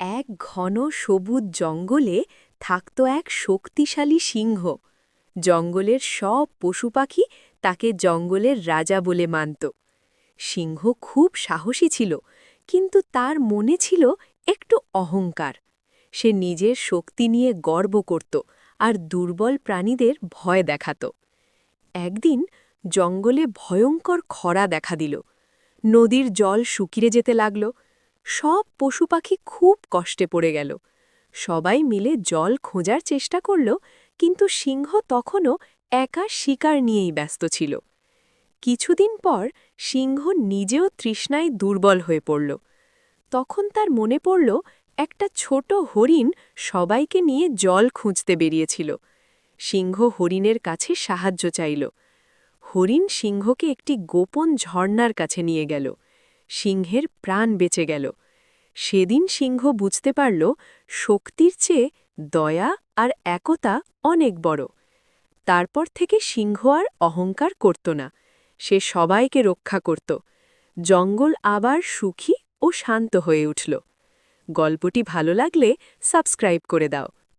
এক ঘন সবুজ জঙ্গলে থাকত এক শক্তিশালী সিংহ। জঙ্গলের সব পশু পাখি তাকে জঙ্গলের রাজা বলে মানত। সিংহ খুব সাহসী ছিল, কিন্তু তার মনে ছিল একটু অহংকার। সে নিজের শক্তি নিয়ে গর্ব করত আর দুর্বল প্রাণীদের ভয় দেখাত। একদিন জঙ্গলে ভয়ঙ্কর খরা দেখা দিল। নদীর জল শুকিয়ে যেতে লাগল। সব পশু পাখি খুব কষ্টে পড়ে গেল। সবাই মিলে জল খোঁজার চেষ্টা করল, কিন্তু সিংহ তখনও একা শিকার নিয়েই ব্যস্ত ছিল। কিছুদিন পর সিংহ নিজেও তৃষ্ণায় দুর্বল হয়ে পড়ল। তখন তার মনে পড়ল, একটা ছোট হরিণ সবাইকে নিয়ে জল খুঁজতে বেরিয়েছিল। সিংহ হরিণের কাছে সাহায্য চাইল। হরিণ সিংহকে একটি গোপন ঝর্ণার কাছে নিয়ে গেল। সিংহের প্রাণ বেঁচে গেল। সেদিন সিংহ বুঝতে পারল, শক্তির চেয়ে দয়া আর একতা অনেক বড়। তারপর থেকে সিংহ আর অহংকার করত না, সে সবাইকে রক্ষা করত। জঙ্গল আবার সুখী ও শান্ত হয়ে উঠল। গল্পটি ভালো লাগলে সাবস্ক্রাইব করে দাও।